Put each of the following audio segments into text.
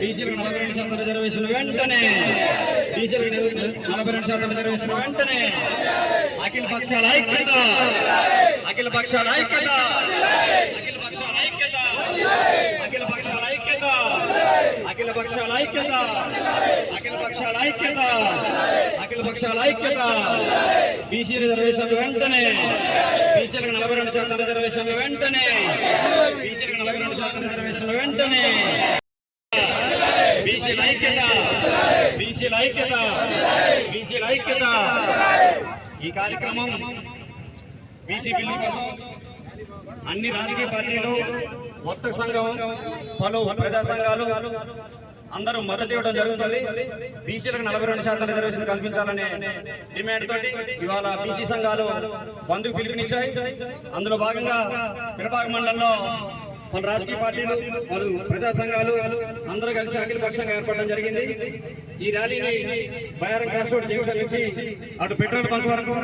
బీసీలకు నలభై రెండు శాతం రిజర్వేషన్ వెంటనే. బీసీలకు నలభై రెండు శాతం రిజర్వేషన్ వెంటనే. అఖిల పక్షాల ఐక్యత. అఖిల పక్షాల ఐక్యత. అఖిల పక్షాల ఐక్యత. అఖిల పక్షాల ఐక్యత. అఖిల పక్షాల ఐక్యత. అఖిల పక్షాల ఐక్యత. అఖిల పక్షాల ఐక్యత. బీసీ రిజర్వేషన్లు వెంటనే. బీసీలకు నలభై రెండు శాతం రిజర్వేషన్లు వెంటనే. బీసీలకు నలభై రెండు శాతం రిజర్వేషన్లు వెంటనే. బీసీల ఐక్యత. బీసీల ఐక్యత. బీసీల ఐక్యత. ఈ కార్యక్రమం బీసీ బిల్లు కోసం అన్ని రాజకీయ పార్టీలు మొత్త సంఘం పలు ప్రజా సంఘాలు అందరూ మద్దతు ఇవ్వడం జరుగుతుంది. బీసీలకు నలభై రెండు శాతం రిజర్వేషన్ కల్పించాలనే డిమాండ్ తోటి ఇవాళ బీసీ సంఘాలు బంధుకు పిలుపునిచ్చాయి. అందులో భాగంగా పిలపాక మండలంలో మన రాజకీయ పార్టీలు వాళ్ళు ప్రజా సంఘాలు అందరూ కలిసి అఖిల పక్షంగా ఏర్పడడం జరిగింది. ఈ ర్యాలీని బయారం క్రాస్ రోడ్ జంక్షన్ నుంచి అటు పెట్రోల్ బంక్ వరకు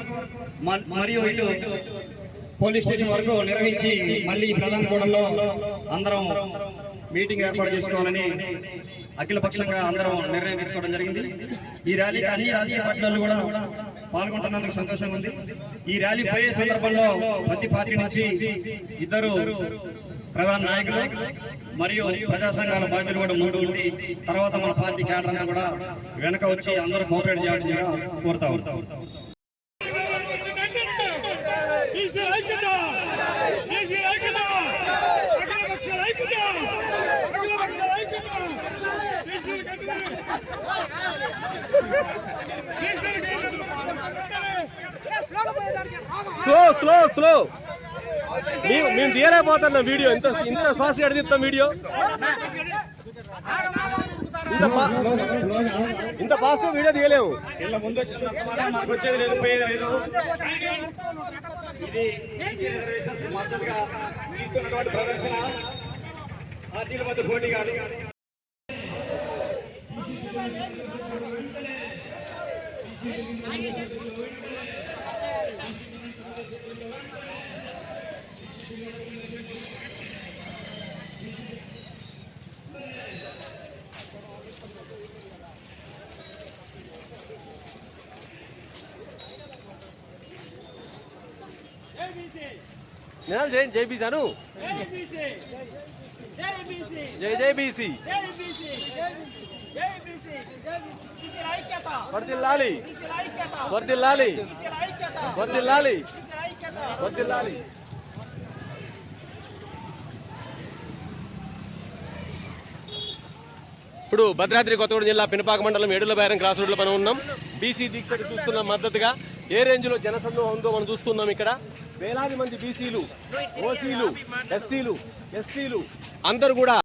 మ- మరియు ఇటు పోలీస్ స్టేషన్ వరకు నిర్వహించి మళ్ళీ ప్రధాన కూడల్లో అందరం మీటింగ్ ఏర్పాటు చేసుకోవాలని అఖిల పక్షంగా అందరం నిర్ణయం తీసుకోవడం జరిగింది. ఈ ర్యాలీకి అన్ని రాజకీయ పార్టీలు కూడా పాల్గొంటున్నందుకు సంతోషంగా ఉంది. ఈ ర్యాలీ పోయే సందర్భంలో ప్రతి పార్టీ నుంచి ఇద్దరు ప్రధాన నాయకులు మరియు ప్రజా సంఘాల బాధ్యులు కూడా ముందు ఉండి తర్వాత మన పార్టీ క్యాడర్ కూడా వెనక వచ్చి అందరూ కోఆపరేట్ చేయాల్సిందిగా కోరుతా ఉంటాం స్లో స్లో స్లో మేము మేము తీయలేకపోతున్నాం వీడియో. ఇంత ఇంత ఫాస్ట్గా తీస్తాం వీడియో. ఇంత ఇంత ఫాస్ట్ వీడియో తీయలేము ఇలా ముందు వచ్చిన మనకు వచ్చేది లేదు పోయేది లేదు ఇది బీసీ రిజర్వేషన్స్ మద్దతుగా తీసుకున్నటువంటి ప్రదర్శన పార్టీల మధ్య పోటీ కాదు నేను జై జై బీసీ అను. జై జై బీసీ. వర్దిల్లాలి వర్దిల్లాలి వర్దిల్లాలి వర్దిల్లాలి ఇప్పుడు భద్రాద్రి కొత్తగూడెం జిల్లా పినపాక మండలం ఏడుల బైరం క్రాస్ రోడ్ల మనం ఉన్నాం. బీసీ దీక్షకు చూస్తున్నాం మద్దతుగా ఏ రేంజ్లో లో ఉందో మనం చూస్తున్నాం ఇక్కడ. వేలాది మంది బీసీలు ఓసీలు ఎస్సీలు ఎస్టీలు అందరూ కూడా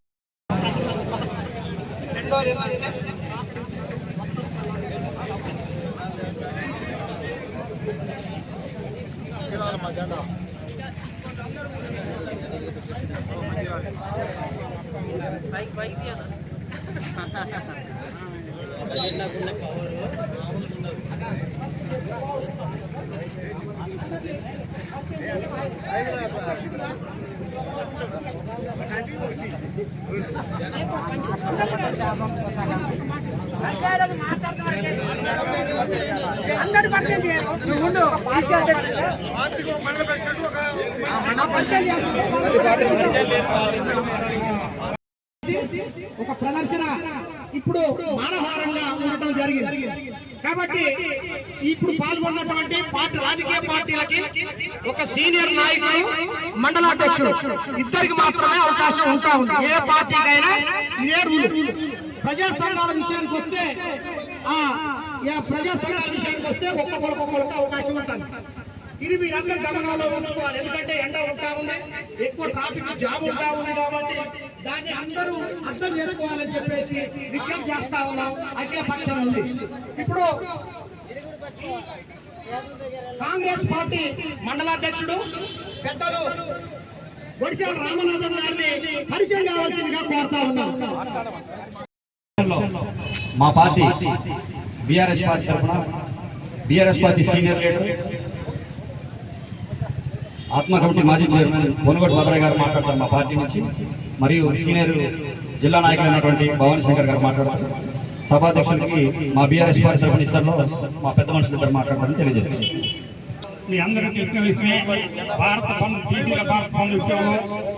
అందరు పరిచయం చేయరు నువ్వు ఉండు. పార్టీ అధ్యక్షుడు. నా పరిచయం చేయాలి. ఒక ప్రదర్శన ఇప్పుడు మానహారంగా ఉండటం జరిగింది. కాబట్టి ఇప్పుడు పాల్గొన్నటువంటి పార్టీ రాజకీయ పార్టీలకి ఒక సీనియర్ నాయకుడు మండలాధ్యక్షుడు ఇద్దరికి మాత్రమే అవకాశం ఉంటా ఉంది. ఏ పార్టీకైనా ఇదే రూల్. ప్రజా సంఘాల విషయానికి వస్తే ఆ, ప్రజా సంఘాల విషయానికి వస్తే ఒక్కొక్కరికి ఒక్కొక్కరికి అవకాశం ఉంటుంది. ఇది మీరందరూ గమనంలో ఉంచుకోవాలి. ఎందుకంటే ఎండ ఉంటా ఉంది ఎక్కువ ట్రాఫిక్ జామ్ ఉంటా ఉంది కాబట్టి దాన్ని అందరూ అర్థం చేసుకోవాలని చెప్పేసి విజ్ఞప్తి చేస్తా ఉన్నాం. అఖిల పక్షం ఉంది. ఇప్పుడు కాంగ్రెస్ పార్టీ మండలాధ్యక్షుడు పెద్దలు ఒడిశాల రామనాథన్ గారిని పరిచయం కావాల్సిందిగా కోరుతా ఉన్నాం. మా పార్టీ బీఆర్ఎస్ పార్టీ తరఫున బీఆర్ఎస్ పార్టీ సీనియర్ లీడర్ ఆత్మ కమిటీ మాజీ చైర్మన్ పొనుగోడు భద్రయ్య గారు మాట్లాడతారు మా పార్టీ నుంచి. మరియు సీనియర్ జిల్లా నాయకులైనటువంటి భవానీ శంకర్ గారు మాట్లాడతారు. సభాధ్యక్షుడికి మా బీఆర్ఎస్ పార్టీ తరఫున మా పెద్ద మనుషులు ఇద్దరు మాట్లాడతారని తెలియజేస్తున్నారు మీ అందరికీ తెలిసిన విషయమే భారత బంద్ బీసీల భారత బంద్ విషయంలో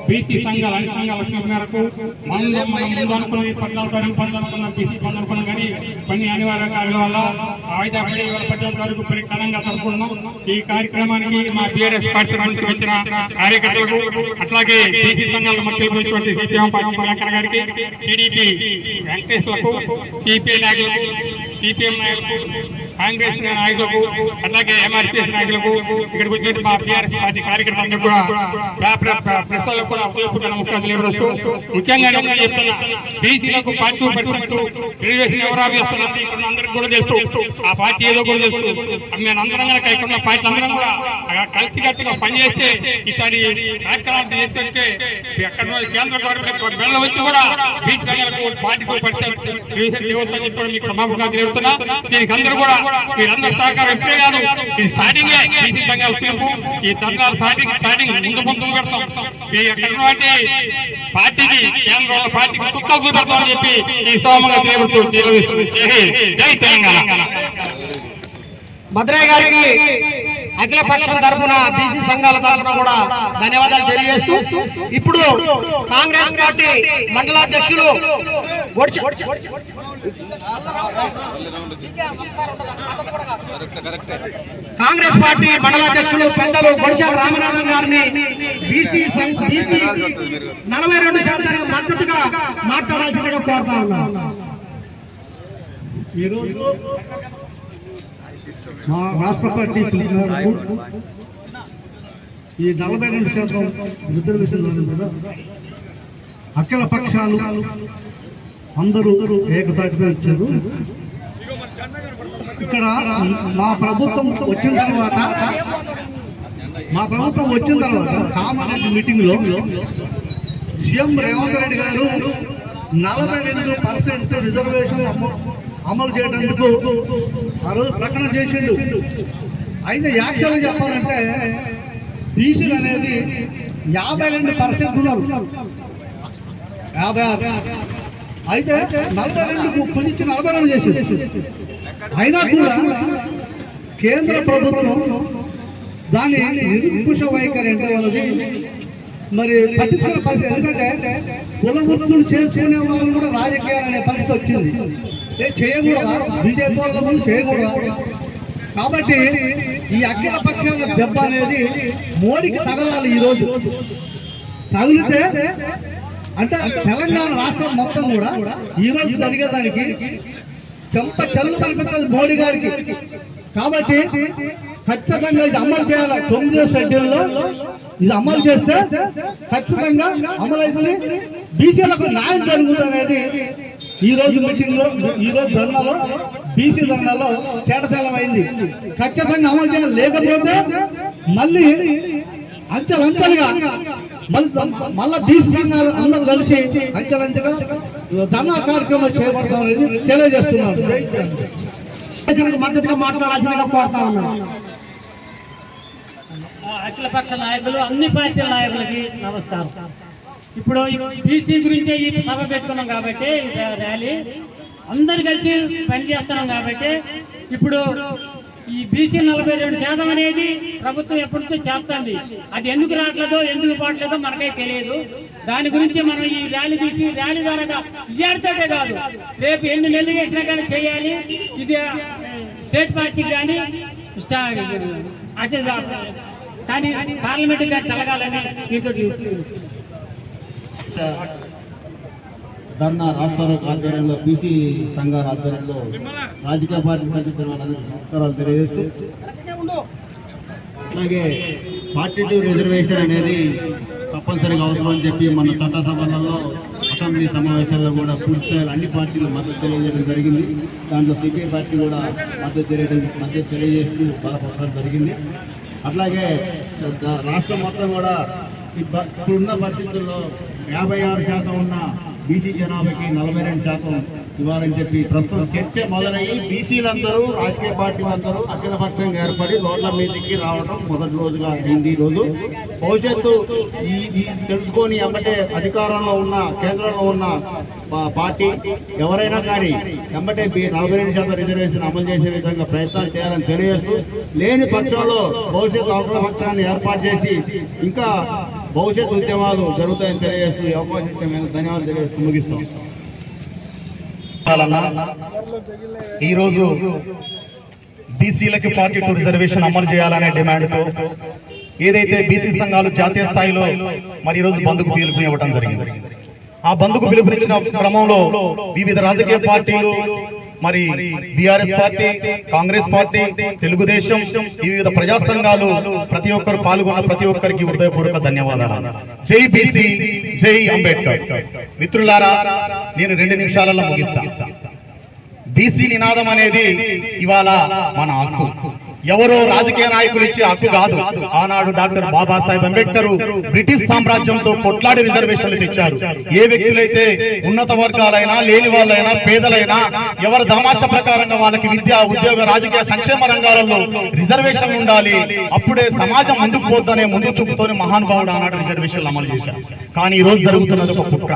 బీసీ సంఘాల అన్ని సంఘాల మేరకు మనలో మనం ముందు అనుకున్న ఈ పద్నాలుగు తారీఖు బంద్ అనుకున్న బీసీ బంద్ అనుకున్నాం కానీ కొన్ని అనివార్య కారణాల వల్ల వాయిదా పడి ఇవాళ పద్నాలుగు తారీఖు పరి ఘనంగా ఈ కార్యక్రమానికి మా టీఆర్ఎస్ పార్టీ నుంచి వచ్చిన కార్యకర్తలకు అట్లాగే బీసీ సంఘాల మధ్య వచ్చినటువంటి పార్టీ కలెక్టర్ గారికి టీడీపీ వెంకటేశ్వరకు సిపిఐ నాయకులకు సిపిఎం నాయకులకు కాంగ్రెస్ నాయకులకు అలాగే ఎంఆర్పీఎస్ నాయకులకు ఇక్కడికి వచ్చిన మా బీఆర్ఎస్ పార్టీ కార్యకర్తలకు కూడా ప్రశ్నలకు కూడా ఉపయోగపడిన ముఖ్యంగా ముఖ్యంగా చెప్తున్నా బీసీలకు పట్టు పట్టుకుంటూ టీడీఎస్ ఎవరు ఆపేస్తున్నారు ఇక్కడ అందరికి కూడా తెలుసు. ఆ పార్టీ ఏదో కూడా తెలుసు. మేము అందరం కనుక ఇక్కడ పార్టీ అందరం కూడా కలిసి కట్టుగా పనిచేస్తే ఇతని కార్యక్రమాలు చేసుకొస్తే ఎక్కడ కేంద్ర గవర్నమెంట్ వెళ్ళ వచ్చి కూడా బీచ్ సంఘాలకు పార్టీకి పరిచయం రిజర్వేషన్ లేవద్దని చెప్పి తెలుస్తున్నా దీనికి అందరూ కూడా మీరందరూ సహకారం ఎప్పుడే కాదు. ఇది స్టార్టింగ్ బీసీ సంఘాల పిలుపు. ఈ సంఘాల స్టార్టింగ్ స్టార్టింగ్ ముందు ముందు పెడతాం. ఈ ఎక్కడటువంటి పార్టీకి కేంద్ర పార్టీకి కుక్క చూపెడతామని చెప్పి ఈ సోమంగా చేపడుతూ జై- తెలంగాణ. భద్రయ్య గారికి అఖిల పక్షం తరఫున బీసీ సంఘాల తరఫున కూడా ధన్యవాదాలు తెలియజేస్తూ ఇప్పుడు కాంగ్రెస్ పార్టీ మండలాధ్యక్షులు ఒడిశ- కాంగ్రెస్ పార్టీ మండలాధ్యక్షులు పెద్దలు గొడిశాల రామనాథన్ గారిని బీసీ బీసీ నలభై రెండు శాతానికి మద్దతుగా మాట్లాడాల్సిందిగా కోరుతా ఉన్నాను ఈరోజు మా రాష్ట్ర పార్టీ పిలుపు ఈ నలభై రెండు శాతం రిజర్వేషన్ కూడా అఖిల పక్షాలు అందరూ ఏకతాటిగా ఇచ్చారు ఇక్కడ మా ప్రభుత్వం వచ్చిన తర్వాత మా ప్రభుత్వం వచ్చిన తర్వాత కామారెడ్డి మీటింగ్లో సీఎం రేవంత్ రెడ్డి గారు నలభై రెండు పర్సెంట్ రిజర్వేషన్ అమలు చేయడానికి ఆ రోజు ప్రకటన చేసిండు. అయితే యాక్చువల్గా చెప్పాలంటే బీసీలు అనేది యాభై రెండు పర్సెంట్ ఉన్నారు. యాభై ఆరు. అయితే నలభై రెండుకు కుదించి నలభై రెండు చేసింది అయినా కూడా కేంద్ర ప్రభుత్వం దాని నిరంకుశ వైఖరి అంటే వాళ్ళది. మరి పట్టించుకునే పరిస్థితి ఎందుకంటే కుల చేసుకునే వాళ్ళు కూడా రాజకీయాలు అనే పరిస్థితి వచ్చింది. ఏ చేయకూడదా? బీజేపీ వాళ్ళ ముందు చేయకూడదా? కాబట్టి ఈ అఖిల పక్షాల దెబ్బ అనేది మోడీకి తగలాలి ఈరోజు తగిలితే అంటే తెలంగాణ రాష్ట్రం మొత్తం కూడా ఈ రోజు జరిగేదానికి చెంప చెల్లు కనిపిస్తుంది మోడీ గారికి. కాబట్టి ఖచ్చితంగా ఇది అమలు చేయాలి. తొమ్మిదో షెడ్యూల్లో ఇది అమలు చేస్తే ఖచ్చితంగా అమలు అవుతుంది. బీసీలకు న్యాయం జరుగుతుంది అనేది ఈ రోజు మీటింగ్లో ఈ రోజు ధర్నాలో బీసీ ధర్నాలో చేటతెల్లం అయింది ఖచ్చితంగా అమలు చేయాలి. లేకపోతే మళ్ళీ అంచెలంచెలుగా మళ్ళీ మళ్ళా బీసీ సంఘాలు అందరూ కలిసి అంచెలంచెగా ధర్నా కార్యక్రమం చేపడతాం అనేది తెలియజేస్తున్నాను మద్దతుగా మాట్లాడాల్సిందిగా కోరుతా ఉన్నాను. అఖిలపక్ష నాయకులు అన్ని పార్టీల నాయకులకి నమస్కారం. ఇప్పుడు బీసీ గురించే ఈ సభ పెట్టుకున్నాం కాబట్టి ర్యాలీ. అందరు కలిసి పనిచేస్తున్నాం కాబట్టి ఇప్పుడు ఈ బీసీ నలభై రెండు శాతం అనేది ప్రభుత్వం ఎప్పటి నుంచో చేస్తుంది. అది ఎందుకు రావట్లేదో ఎందుకు పోవట్లేదో మనకే తెలియదు. దాని గురించి మనం ఈ ర్యాలీ తీసి ర్యాలీ ద్వారా విజయార్థే కాదు రేపు ఎన్ని నెలలు చేసినా కానీ చేయాలి. ఇది స్టేట్ పార్టీకి కానీ అసలు కానీ. పార్లమెంట్ కానీ కలగాలని మీతో ధర్నా రాష్ట్ర ఆధ్వర్యంలో బీసీ సంఘాల ఆధ్వర్యంలో రాజకీయ పార్టీ సంబంధించిన వాళ్ళందరికీ నమస్కారాలు తెలియజేస్తూ అలాగే పార్టీ టు రిజర్వేషన్ అనేది తప్పనిసరిగా అవసరం అని చెప్పి మన చట్టసభలలో అసెంబ్లీ సమావేశాల్లో కూడా పూర్తి అన్ని పార్టీలు మద్దతు తెలియజేయడం జరిగింది. దాంట్లో సిపిఐ పార్టీ కూడా మద్దతు తెలియడం మద్దతు తెలియజేస్తూ బలపరచడం జరిగింది. అట్లాగే రాష్ట్రం మొత్తం కూడా ఇప్పుడున్న పరిస్థితుల్లో యాభై ఆరు శాతం ఉన్న బీసీ జనాభాకి నలభై రెండు శాతం ఇవ్వాలని చెప్పి ప్రస్తుతం చర్చ మొదలయ్యి బీసీలందరూ రాజకీయ పార్టీలందరూ అఖిలపక్షంగా ఏర్పడి రోడ్ల మీదకి రావడం మొదటి రోజుగా అయింది ఈ రోజు. భవిష్యత్తు ఈ తెలుసుకొని ఎమ్మటే అధికారంలో ఉన్న కేంద్రంలో ఉన్న పా- పార్టీ ఎవరైనా కానీ ఎమ్మటే నలభై రెండు శాతం రిజర్వేషన్ అమలు చేసే విధంగా ప్రయత్నాలు చేయాలని తెలియజేస్తూ లేని పక్షంలో భవిష్యత్తు అవసర పక్షాన్ని ఏర్పాటు చేసి ఇంకా భవిష్యత్ ఉద్యమాలు జరుగుతాయని తెలియజేస్తూ ఈ అవకాశం ఇచ్చిన ధన్యవాదాలు తెలియజేస్తూ ముగిస్తాం. ఈరోజు బీసీలకి ఫార్టీ టూ రిజర్వేషన్ అమలు చేయాలనే డిమాండ్తో ఏదైతే బీసీ సంఘాలు జాతీయ స్థాయిలో మరి ఈరోజు బంధుకు పిలుపునివ్వడం జరిగింది. ఆ బంధుకు పిలుపునిచ్చిన క్రమంలో వివిధ రాజకీయ పార్టీలు మరి BRS party Congress party Telugu Desam వివిధ ప్రజా సంఘాలు ప్రతి ఒక్కరు పాల్గొన్న ప్రతి ఒక్కరికి హృదయపూర్వక ధన్యవాదాలు. జై బీసీ జై అంబేద్కర్. మిత్రులారా నేను రెండు నిమిషాలలో ముగిస్తా. బీసీ నినాదం అనేది ఇవాళ మన హక్కు. ఎవరో రాజకీయ నాయకులు ఇచ్చే హక్కు కాదు. ఆనాడు డాక్టర్ బాబాసాహెబ్ అంబేద్కర్ బ్రిటిష్ సామ్రాజ్యంతో కొట్లాడి రిజర్వేషన్లు తెచ్చారు. ఏ వ్యక్తులైతే ఉన్నత వర్గాలైనా లేని వాళ్ళైనా పేదలైనా ఎవరి దామాష ప్రకారంగా వాళ్ళకి విద్య ఉద్యోగ రాజకీయ సంక్షేమ రంగాలలో రిజర్వేషన్ ఉండాలి. అప్పుడే సమాజం ముందుకు పోద్దనే ముందు చూపుతోనే మహానుభావుడు ఆనాడు రిజర్వేషన్లు అమలు చేశారు కానీ ఈ రోజు జరుగుతున్నది ఒక కుట్ర.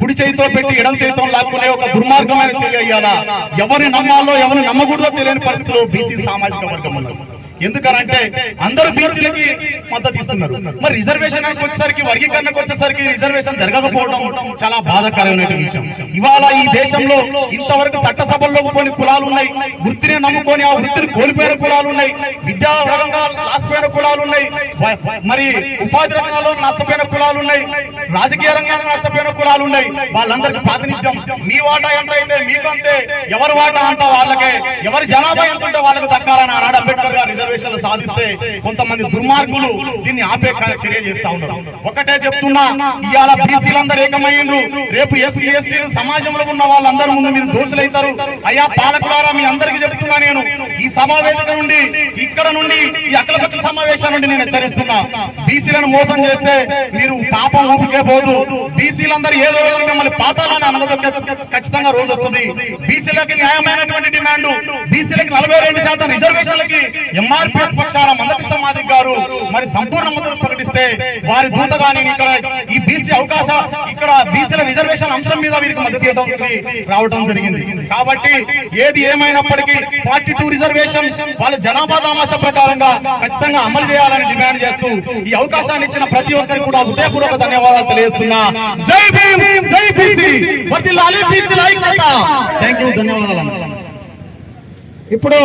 కుడి చేతితో పెట్టి ఎడం చేతితో లాక్కునే ఒక దుర్మార్గమైన చర్య అయ్యాలా ఎవరిని నమ్మాలో ఎవరిని నమ్మకూడదో తెలియని పరిస్థితులు బీసీ సామాజిక వర్గం ఎందుకనంటే అందరూ బీసీలకి మద్దతు ఇస్తున్నారు. మరి రిజర్వేషన్ వచ్చేసరికి వర్గీకరణకు వచ్చేసరికి రిజర్వేషన్ జరగకపోవడం చాలా బాధాకరమైన విషయం. ఇవాళ ఈ దేశంలో ఇంతవరకు చట్టసభల్లో కొన్ని కులాలు ఉన్నాయి. వృత్తిని నమ్ముకొని ఆ వృత్తిని కోల్పోయిన కులాలు ఉన్నాయి. విద్యా రంగంగా నష్టపోయిన కులాలు ఉన్నాయి. మరి ఉపాధి రంగాల్లో నష్టపోయిన కులాలు ఉన్నాయి. రాజకీయ రంగాల్లో నష్టపోయిన కులాలు ఉన్నాయి. వాళ్ళందరికీ ప్రాతినిధ్యం. మీ వాటా ఎంత అయితే ఎవరి వాటా అంట వాళ్ళకే. ఎవరి జనాభా ఎంత ఉంటే వాళ్ళకు దక్కాలని ఆనాడు అంబేద్కర్ గారు రిజర్వేషన్లు సాధిస్తే కొంతమంది దుర్మార్గులు దీన్ని ఆపే చర్య చేస్తా ఉన్నారు. ఒకటే చెప్తున్నా ఇవాళ బీసీలందరూ ఏకమైండ్రు రేపు ఎస్సీ ఎస్టీలు సమాజంలో ఉన్న వాళ్ళందరూ ముందు మీరు దోషులైతారు. అయ్యా పాలకులారా మీ అందరికీ చెప్తున్నా నేను. ఈ సమావేశం నుండి ఇక్కడ నుండి ఈ అఖిలపక్ష సమావేశం నుండి నేను హెచ్చరిస్తున్నా. బీసీలను మోసం చేస్తే మీరు పాపం ఊపికే పోదు. బీసీలందరూ ఏదో రోజు మిమ్మల్ని పాతాలని అనదొక్క ఖచ్చితంగా రోజు వస్తుంది. బీసీలకి న్యాయమైనటువంటి డిమాండ్. బీసీలకి నలభై రెండు శాతం రిజర్వేషన్లకి ఎంఆర్పీఎస్ పక్షాల మందకృష్ణ సమాధి గారు మరి సంపూర్ణ మద్దతు ప్రకటిస్తే వారి దూతగా నేను ఇక్కడ ఈ బీసీ అవకాశ ఇక్కడ బీసీల రిజర్వేషన్ అంశం మీద వీరికి మద్దతు ఇవ్వడానికి రావడం జరిగింది. కాబట్టి ఏది ఏమైనప్పటికీ ఫార్టీ టూ రిజర్వేషన్ వాళ్ళ జనాభా దామాష ప్రకారంగా ఖచ్చితంగా అమలు చేయాలని డిమాండ్ చేస్తూ ఈ అవకాశాన్ని ఇచ్చిన ప్రతి ఒక్కరికి కూడా హృదయపూర్వక ధన్యవాదాలు తెలియజేస్తున్నా. జై భీమ్ జై బీసీ. వర్ధిల్లాలి బీసీల ఐక్యత థ్యాంక్ యూ ధన్యవాదాలు. ఇప్పుడు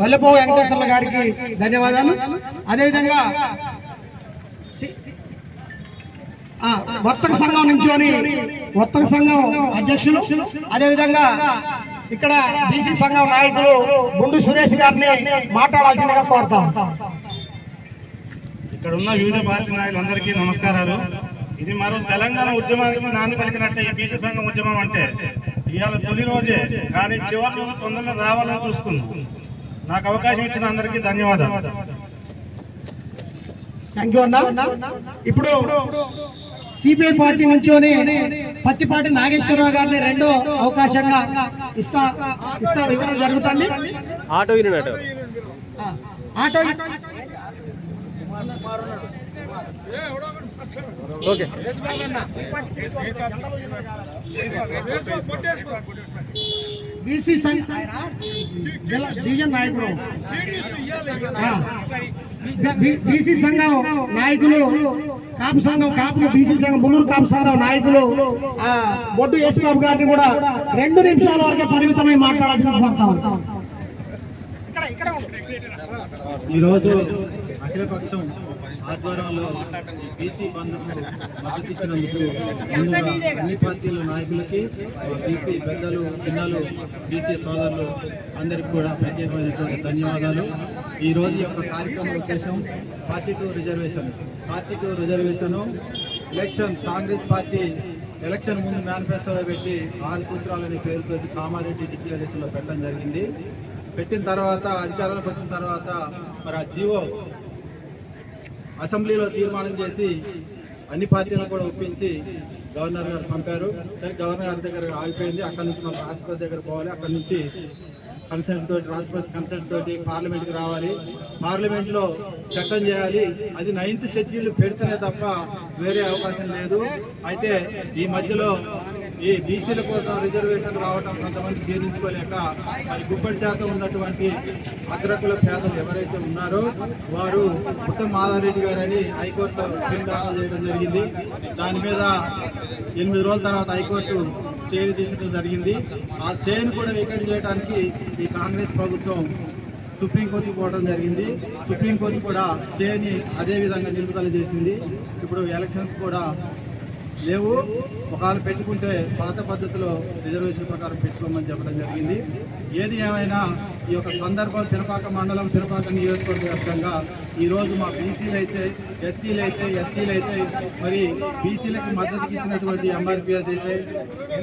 వల్లపో వెంకటేశ్వర్ల గారికి ధన్యవాదాలు. అదేవిధంగా వర్తక సంఘం నుంచి వర్తక సంఘం అధ్యక్షులు. అదేవిధంగా ఇక్కడ బీసీ సంఘం నాయకులు గుండు సురేష్ గారిని మాట్లాడాల్సిందిగా కోరుతాం. ఇక్కడ ఉన్న వివిధ పార్టీ నాయకులందరికీ నమస్కారాలు. ఇది మరో తెలంగాణ ఉద్యమానికి నాంది పలికినట్టే ఈ బీసీ సంఘం ఉద్యమం అంటే. ఇవాళ తొలి రోజే కానీ చివరి రోజు తొందరలో రావాలని చూసుకున్నాం నాకు అవకాశం ఇచ్చిన అందరికీ ధన్యవాదాలు. థ్యాంక్ యూ అన్న. ఇప్పుడు సిపిఐ పార్టీ నుంచి పత్తిపాటి నాగేశ్వరరావు గారిని రెండో అవకాశంగా ఇస్తా ఇస్తా ఇవ్వడం జరుగుతుంది. ఆటో వినట్టు ఆ, ఆటో ఓకే. బీసీ సంఘ డివిజన్ నాయకుడు బీసీ సంఘం నాయకులు కాపు సంఘం కాపు బీసీ సంఘం మున్నూరు కాపు సంఘం నాయకులు ఆ, బొడ్డు యేసుబాబు గారిని కూడా రెండు నిమిషాల వరకే పరిమితమై మాట్లాడాల్సిన కోరుతాం ఈరోజు అఖిలపక్షం ఆధ్వర్యంలో బీసీ బంధుకు మద్దతు ఇచ్చినందుకు అన్ని పార్టీల నాయకులకి బీసీ పెద్దలు చిన్నలు బీసీ సోదరులు అందరికీ కూడా ప్రత్యేకమైనటువంటి ధన్యవాదాలు. ఈ రోజు యొక్క కార్యక్రమం ఉద్దేశం forty two reservation. Forty two reservation election Congress party election ముందు మేనిఫెస్టోలో పెట్టి ఆరు సూత్రాలనే పేరుతో కామారెడ్డి డిక్లరేషన్లో పెట్టడం జరిగింది. పెట్టిన తర్వాత అధికారంలోకి వచ్చిన తర్వాత మరి ఆ జీవో అసెంబ్లీలో తీర్మానం చేసి అన్ని పార్టీలను కూడా ఒప్పించి గవర్నర్ గారు పంపారు. గవర్నర్ గారి దగ్గర ఆగిపోయింది. అక్కడ నుంచి మనం రాష్ట్రపతి దగ్గర పోవాలి. అక్కడ నుంచి కన్సెంట్ తోటి రాష్ట్రపతి కన్సెంట్ తోటి పార్లమెంట్కి రావాలి. పార్లమెంట్లో చట్టం చేయాలి. అది నైన్త్ షెడ్యూల్ పెడితేనే తప్ప వేరే అవకాశం లేదు. అయితే ఈ మధ్యలో ఈ బీసీల కోసం రిజర్వేషన్ రావడం కొంతమంది జీర్ణించుకోలేక మరి గుబ్బడి శాతం ఉన్నటువంటి అగ్రకుల పేదలు ఎవరైతే ఉన్నారో వారు ఉత్తమ్ మాధారెడ్డి గారని హైకోర్టులో బిల్ దాఖలు చేయడం జరిగింది. దాని మీద ఎనిమిది రోజుల తర్వాత హైకోర్టు స్టే తీసుకోవడం జరిగింది. ఆ స్టేను కూడా వికెట్ చేయడానికి ఈ కాంగ్రెస్ ప్రభుత్వం సుప్రీంకోర్టుకు పోవడం జరిగింది. సుప్రీంకోర్టు కూడా స్టేని అదే విధంగా నిలుపుదల చేసింది. ఇప్పుడు ఎలక్షన్స్ కూడా లేవు. ఒకవేళ పెట్టుకుంటే పాత పద్ధతిలో రిజర్వేషన్ ప్రకారం పెట్టుకోమని చెప్పడం జరిగింది. ఏది ఏమైనా ఈ యొక్క సందర్భం తిరుపాక మండలం తిరుపాక నియోజకవర్గ వ్యాప్తంగా ఈరోజు మా బీసీలు అయితే ఎస్సీలు అయితే ఎస్టీలు అయితే మరి బీసీలకు మద్దతు ఇచ్చినటువంటి ఎంఆర్పిఎస్ అయితే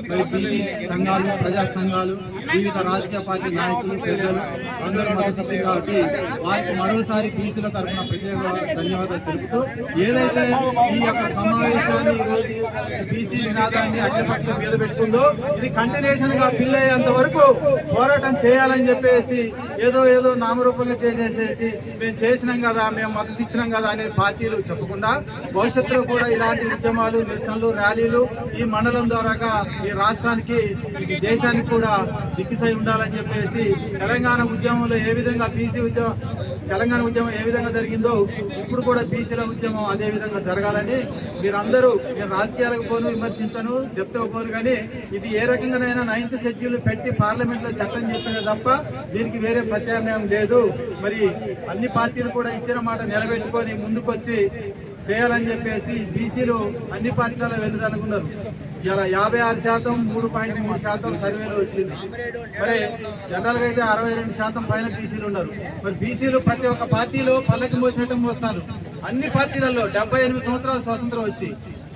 మరి బీసీ సంఘాలు ప్రజా సంఘాలు వివిధ రాజకీయ పార్టీ నాయకులు ప్రజలు అందరూ మద్దతు కాబట్టి వారికి మరోసారి బీసీల తరఫున ప్రత్యేక ధన్యవాదాలు తెలుపుతూ ఏదైతే ఈ యొక్క సమావేశాన్ని ఈరోజు బీసీ నినాదాన్ని అఖిలపక్షం మీద పెట్టుకుందో ఇది కంటిన్యూషన్గా బిల్ అయ్యేంత వరకు పోరాటం చేయాలని చెప్పేసి ఏదో ఏదో నామరూపంగా చేసేసేసి మేము చేసినాం కదా మేము మద్దతు ఇచ్చినాం కదా అనే పార్టీలు చెప్పకుండా భవిష్యత్తులో కూడా ఇలాంటి ఉద్యమాలు నిరసనలు ర్యాలీలు ఈ మండలం ద్వారాగా ఈ రాష్ట్రానికి ఈ దేశానికి కూడా దిక్కుసై ఉండాలని చెప్పేసి తెలంగాణ ఉద్యమంలో ఏ విధంగా బీసీ ఉద్యమం తెలంగాణ ఉద్యమం ఏ విధంగా జరిగిందో ఇప్పుడు కూడా బీసీల ఉద్యమం అదే విధంగా జరగాలని మీరందరూ నేను రాజకీయాలకు పోను విమర్శించను చెప్తే పోను కానీ ఇది ఏ రకంగానైనా నైన్త్ షెడ్యూల్ పెట్టి పార్లమెంట్లో చట్టం చెప్పిన తప్ప దీనికి వేరే ప్రత్యామ్నాయం లేదు. మరి అన్ని పార్టీలు కూడా ఇచ్చిన మాట నిలబెట్టుకొని ముందుకొచ్చి చేయాలని చెప్పేసి బీసీలు అన్ని పార్టీలలో వెళ్ళదనుకున్నారు. ఇలా యాభై ఆరు శాతం మూడు పాయింట్ మూడు శాతం సర్వేలో వచ్చింది. మరి జనరల్గా అయితే అరవై రెండు శాతం పైన బీసీలు ఉన్నారు. మరి బీసీలు ప్రతి ఒక్క పార్టీలో పల్లకి మోసినట్టు మోస్తారు అన్ని పార్టీలలో డెబ్బై ఎనిమిది సంవత్సరాల స్వాతంత్రం వచ్చి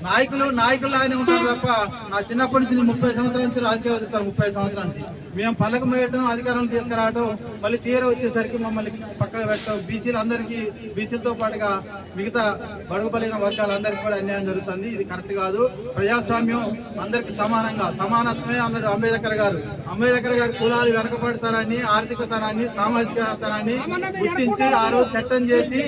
నాయకులు నాయకులాగానే ఉంటారు తప్ప నా చిన్నప్పటి నుంచి ముప్పై సంవత్సరాల నుంచి రాజకీయాలు చెప్తారు ముప్పై సంవత్సరాల నుంచి. మేము పలక వేయడం అధికారం తీసుకురావడం మళ్ళీ తీర వచ్చేసరికి మమ్మల్ని పక్కకు పెట్టడం బీసీలు అందరికీ బీసీలతో పాటుగా మిగతా బడుగుపలిన వర్గాలందరికీ కూడా అన్యాయం జరుగుతుంది. ఇది కరెక్ట్ కాదు. ప్రజాస్వామ్యం అందరికి సమానంగా సమానత్వమే అన్నాడు అంబేద్కర్ గారు. అంబేద్కర్ గారు కులాలు వెనకబడతారని ఆర్థికతనాన్ని సామాజికతనాన్ని గుర్తించి ఆ రోజు చట్టం చేసి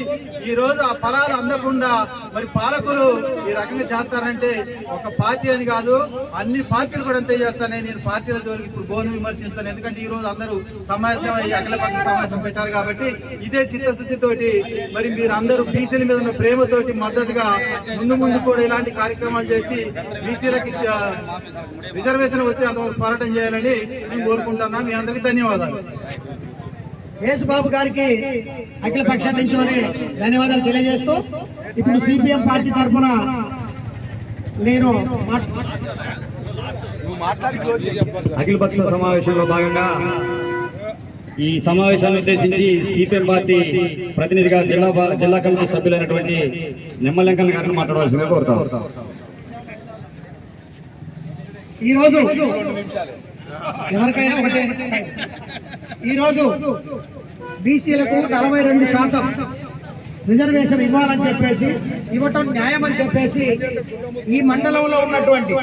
ఈ రోజు ఆ ఫలాలు అందకుండా మరి పాలకులు ఈ రకంగా చేస్తారంటే ఒక పార్టీ అని కాదు అన్ని పార్టీలు కూడా అంతే చేస్తానే. నేను పార్టీల జోలికి ఇప్పుడు బోను విమర్శించాను. ఎందుకంటే ఈ రోజు అందరూ సమావేశం అయ్యి అఖిలపక్ష సమావేశం పెట్టారు కాబట్టి ఇదే చిత్తశుద్ధితోటి మరి మీరు అందరూ బీసీల మీద ఉన్న ప్రేమతోటి మద్దతుగా ముందు ముందు కూడా ఇలాంటి కార్యక్రమాలు చేసి బీసీలకి రిజర్వేషన్ వచ్చేంత వరకు పోరాటం చేయాలని నేను కోరుకుంటున్నా. మీ అందరికీ ధన్యవాదాలు. యేసుబాబు గారికి అఖిల పక్షం నుంచి ధన్యవాదాలు తెలియజేస్తూ ఇప్పుడు సిపిఎం పార్టీ తరఫున నేను అఖిలపక్ష సమావేశంలో భాగంగా ఈ సమావేశాన్ని ఉద్దేశించి సిపిఎం పార్టీ ప్రతినిధిగా జిల్లా జిల్లా కమిటీ సభ్యులైనటువంటి నిమ్మలంకన్ గారిని మాట్లాడవలసిందిగా కోరుతాం. ఈ రోజు ఎవరికైనా ఒకటే. ఈ రోజు బీసీలకు నలభై రెండు శాతం. రిజర్వేషన్ ఇవ్వాలని చెప్పేసి ఇవ్వటం న్యాయం అని చెప్పేసి ఈ మండలంలో ఉన్నటువంటి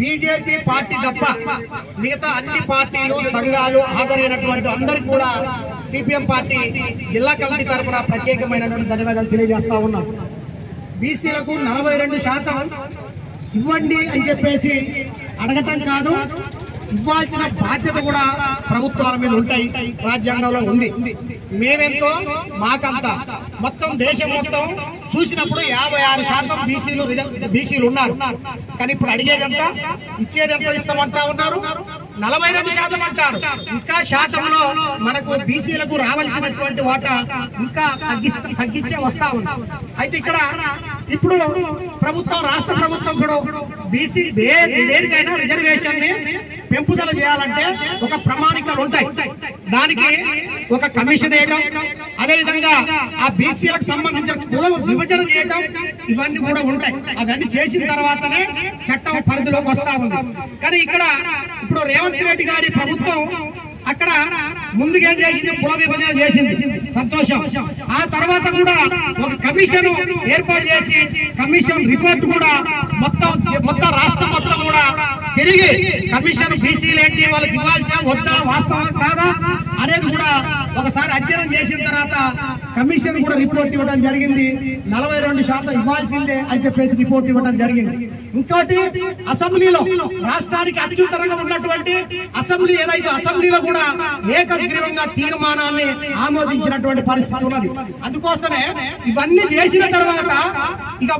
బీజేపీ పార్టీ తప్ప మిగతా అన్ని పార్టీలు సంఘాలు హాజరైనటువంటి అందరు కూడా సిపిఎం పార్టీ జిల్లా కమిటీ తరఫున ప్రత్యేకమైనటువంటి ధన్యవాదాలు తెలియజేస్తా ఉన్నాం. బీసీలకు నలభై రెండు శాతం ఇవ్వండి అని చెప్పేసి అడగటం కాదు. ఇవ్వాల్సిన బాధ్యత కూడా ప్రభుత్వాల మీద ఉంటాయి రాజ్యాంగంలో ఉంది. మేమెంతో మాకంత. మొత్తం దేశం మొత్తం చూసినప్పుడు యాభై ఆరు శాతం బీసీలు బీసీలు ఉన్నారు. కానీ ఇప్పుడు అడిగేదంతా ఇచ్చేదెంత ఇస్తామంటా ఉన్నారు. నలభై రెండు శాతం అంటారు. ఇంకా శాతంలో మనకు బీసీలకు రావాల్సినటువంటి వాటా ఇంకా తగ్గిస్త తగ్గించే వస్తా ఉంది. అయితే ఇక్కడ ఇప్పుడు ప్రభుత్వం రాష్ట్ర ప్రభుత్వం కూడా బీసీ దేనికైనా రిజర్వేషన్ని పెంపుదల చేయాలంటే ఒక ప్రణాళికలు ఉంటాయి. దానికి ఒక కమిషన్ వేయడం అదేవిధంగా ఆ బీసీలకు సంబంధించిన కులం విభజన చేయడం ఇవన్నీ కూడా ఉంటాయి. అవన్నీ చేసిన తర్వాతనే చట్టం పరిధిలోకి వస్తా ఉంది. కానీ ఇక్కడ ఇప్పుడు రేవంత్ రెడ్డి గారి ప్రభుత్వం అక్కడ ముందుగా చేసింది కుల విభజన చేసింది. సంతోషం. ఆ తర్వాత కూడా ఒక కమిషన్ ఏర్పాటు చేసి కమిషన్ రిపోర్ట్ కూడా మొత్తం మొత్తం రాష్ట్రం మొత్తం కూడా తిరిగి కమిషన్ బీసీలు ఏంటి వాళ్ళకి ఇవ్వాల్సిన వద్దా వాస్తవం కాదా అనేది కూడా ఒకసారి అధ్యయనం చేసిన తర్వాత కమిషన్ కూడా రిపోర్ట్ ఇవ్వడం జరిగింది. నలభై రెండు శాతం ఇవ్వాల్సిందే అని చెప్పేసి రిపోర్ట్ ఇవ్వడం జరిగింది. ఇంకోటి అసెంబ్లీలో రాష్ట్రానికి అత్యుత్తరంగా ఉన్నటువంటి అసెంబ్లీ ఏదైతే అసెంబ్లీలో కూడా ఏకగ్రీవంగా తీర్మానాన్ని ఆమోదించినటువంటి పరిస్థితి ఉన్నది. అందుకోసమే ఇవన్నీ చేసిన తర్వాత ఇక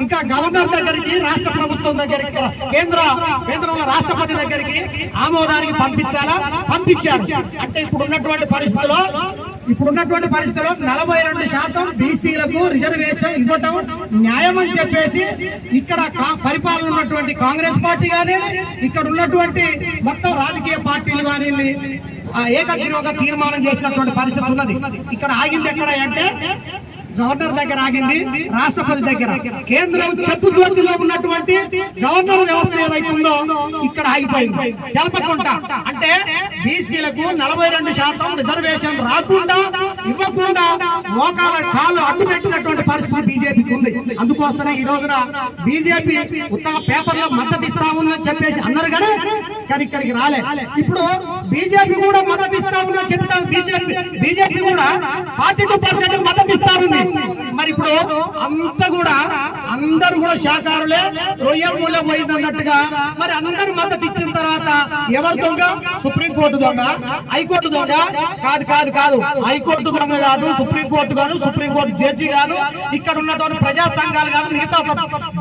ఇంకా గవర్నర్ దగ్గరికి రాష్ట్ర ప్రభుత్వం దగ్గరికి కేంద్ర కేంద్రంలో రాష్ట్రపతి దగ్గరికి ఆమోదానికి పంపించాలా? పంపించారు. అంటే ఇప్పుడు ఉన్నటువంటి పరిస్థితిలో ఇప్పుడున్నటువంటి పరిస్థితుల్లో నలభై రెండు శాతం బీసీలకు రిజర్వేషన్ ఇవ్వటం న్యాయం అని చెప్పేసి ఇక్కడ కా- పరిపాలన ఉన్నటువంటి కాంగ్రెస్ పార్టీ కానీ ఇక్కడ ఉన్నటువంటి మొత్తం రాజకీయ పార్టీలు కానీ ఏకగ్రీవంగా తీర్మానం చేసినటువంటి పరిస్థితి ఉన్నది. ఇక్కడ ఆగింది ఎక్కడ అంటే గవర్నర్ దగ్గర ఆగింది రాష్ట్రపతి దగ్గర. కేంద్రం చెప్పు ఉన్నటువంటి గవర్నర్ వ్యవస్థ ఏదైతుందో ఇక్కడ ఆగిపోయింది. తెలపకుండా అంటే బీసీలకు నలభై రెండు శాతం రిజర్వేషన్ రాకుండా ఇవ్వకుండా మోకాల కాలు అడ్డు పెట్టినటువంటి పరిస్థితి బీజేపీకి ఉంది. అందుకోసమే ఈ రోజున బీజేపీ ఉత్తమ పేపర్లో మద్దతు ఇస్తా ఉందని చెప్పేసి అన్నారు కానీ కానీ ఇక్కడికి రాలే. ఇప్పుడు బీజేపీ కూడా మద్దతు ఇస్తా ఉందని చెప్తాం బీజేపీ. బీజేపీ కూడా ఫార్టీ టూ పర్సెంట్ మద్దతు ఇస్తా ఉంది మరి ఇప్పుడు అంతా కూడా అందరు కూడా శాఖారులే రొయ్యల మూల్యం పోయింది అన్నట్టుగా మరి అందరూ మద్దతు ఇచ్చిన తర్వాత ఎవరు దొంగ? సుప్రీంకోర్టు దొంగ. హైకోర్టు దొంగ. కాదు కాదు కాదు. హైకోర్టు దొంగ కాదు సుప్రీంకోర్టు కాదు సుప్రీంకోర్టు జడ్జి కాదు. ఇక్కడ ఉన్నటువంటి ప్రజా సంఘాలు కాదు మిగతా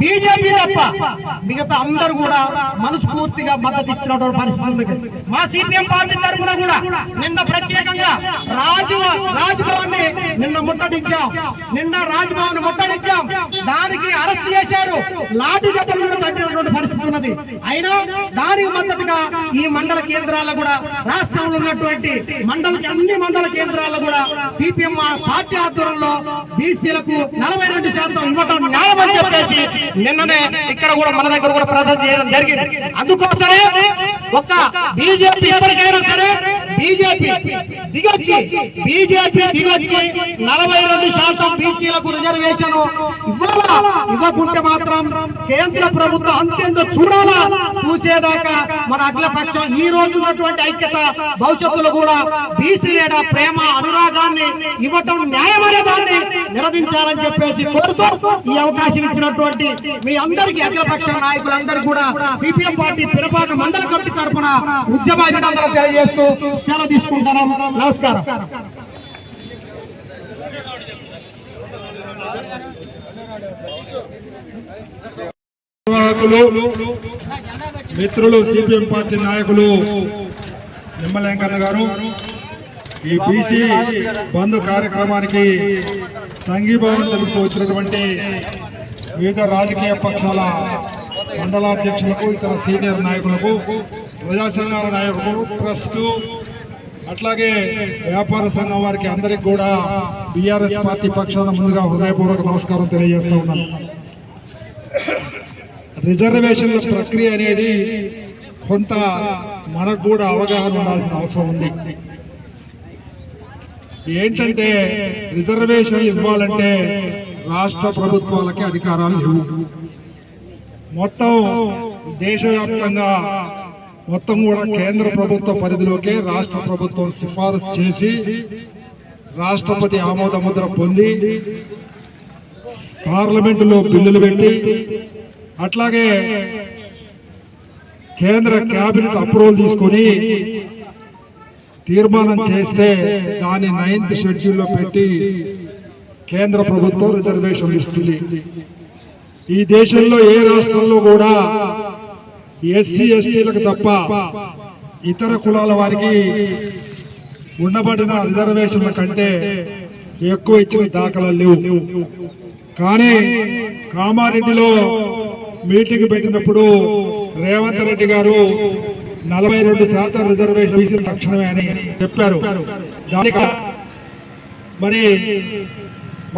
బీజేపీ తప్ప మిగతా అందరు కూడా మనస్ఫూర్తిగా మద్దతు ఇచ్చినటువంటి పరిస్థితి మా సిపిఎం పార్టీ తరఫున కూడా నిన్న ప్రత్యేకంగా రాజు రాజ్భవన్ని నిన్న ముట్టడించాం. నిన్న రాజ్భవన్ ముట్టడించాం. దానికి అరెస్ట్ చేశారు. లాఠీ దెబ్బలు కూడా తగ్గినటువంటి పరిస్థితి ఉన్నది. అయినా దానికి మద్దతుగా ఈ మండల కేంద్రాల్లో కూడా రాష్ట్రంలో ఉన్నటువంటి మండల అన్ని మండల కేంద్రాల్లో కూడా సిపిఎం పార్టీ ఆధ్వర్యంలో బీసీలకు నలభై రెండు శాతం ఇవ్వటం న్యాయమని చెప్పేసి నిన్ననే ఇక్కడ కూడా మన దగ్గర కూడా ప్రదర్శన చేయడం జరిగింది. అందుకోసమే ఒక బీజేపీ ఇప్పటికైనా సరే బీజేపీ దిగొచ్చి బీజేపీ దిగొచ్చి నలభై రెండు శాతం బీసీలకు రిజర్వేషన్ ఇవ్వాలా? ఇవ్వకుంటే మాత్రం కేంద్ర ప్రభుత్వం అంతేందో చూడాలా? చూసేదాకా మన అఖిలపక్షం ఈ రోజు ఉన్నటువంటి ఐక్యత భవిష్యత్తులో కూడా బీసీలేడ ప్రేమ అనురాగాన్ని ఇవ్వటం న్యాయమనే దాన్ని నిరదించాలని చెప్పేసి కోరుతూ ఈ అవకాశం ఇచ్చినటువంటి మీ అందరికీ అఖిలపక్ష నాయకులందరికీ కూడా సిపిఎం పార్టీ పిరపాక మండల కమిటీ తరఫున ఉద్యమ అభినందనలు తెలియజేస్తూ సెలవు తీసుకుంటాను నమస్కారం. మిత్రులు సిపిఎం పార్టీ నాయకులు నిమ్మలేంకన్న గారు ఈ బీసీ బంద్ కార్యక్రమానికి సంఘీభావం తెలుపుతూ వచ్చినటువంటి వివిధ రాజకీయ పక్షాల మండలాధ్యక్షులకు ఇతర సీనియర్ నాయకులకు ప్రజా సంఘాల నాయకులు ట్రస్ట్ అట్లాగే వ్యాపార సంఘం వారికి అందరికి కూడా బీఆర్ఎస్ పార్టీ పక్షాన ముందుగా హృదయపూర్వక నమస్కారం తెలియజేస్తా ఉన్నాను. రిజర్వేషన్ల ప్రక్రియ అనేది కొంత మనకు కూడా అవగాహన ఉండాల్సిన అవసరం ఉంది. ఏంటంటే రిజర్వేషన్లు ఇవ్వాలంటే రాష్ట్ర ప్రభుత్వాలకి అధికారాలు లేవు. మొత్తం దేశవ్యాప్తంగా మొత్తం కూడా కేంద్ర ప్రభుత్వ పరిధిలోకే రాష్ట్ర ప్రభుత్వం సిఫారసు చేసి రాష్ట్రపతి ఆమోద ముద్ర పొంది పార్లమెంటులో బిల్లులు పెట్టి అట్లాగే కేంద్ర కేబినెట్ అప్రూవల్ తీసుకొని తీర్మానం చేస్తే దాన్ని నైన్త్ షెడ్యూల్లో పెట్టి కేంద్ర ప్రభుత్వం రిజర్వేషన్ ఇస్తుంది. ఈ దేశంలో ఏ రాష్ట్రంలో కూడా ఎస్సీ ఎస్టీలకు తప్ప ఇతర కులాల వారికి ఉండబడిన రిజర్వేషన్ల కంటే ఎక్కువ ఇచ్చిన దాఖలు లేవు. కానీ కామారెడ్డిలో మీటింగ్ పెట్టినప్పుడు రేవంత్ రెడ్డి గారు నలభై రెండు శాతం రిజర్వేషన్ బీసీల తక్షణమే అని చెప్పారు. దానికి మరి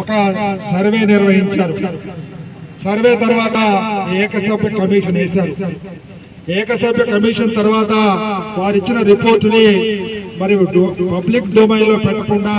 ఒక సర్వే నిర్వహించారు. సర్వే తర్వాత ఏకసభ్య కమిషన్ వేశారు. ఏకసభ్య కమిషన్ తర్వాత వారు ఇచ్చిన రిపోర్టుని మరి పబ్లిక్ డొమైన్లో పెట్టకుండా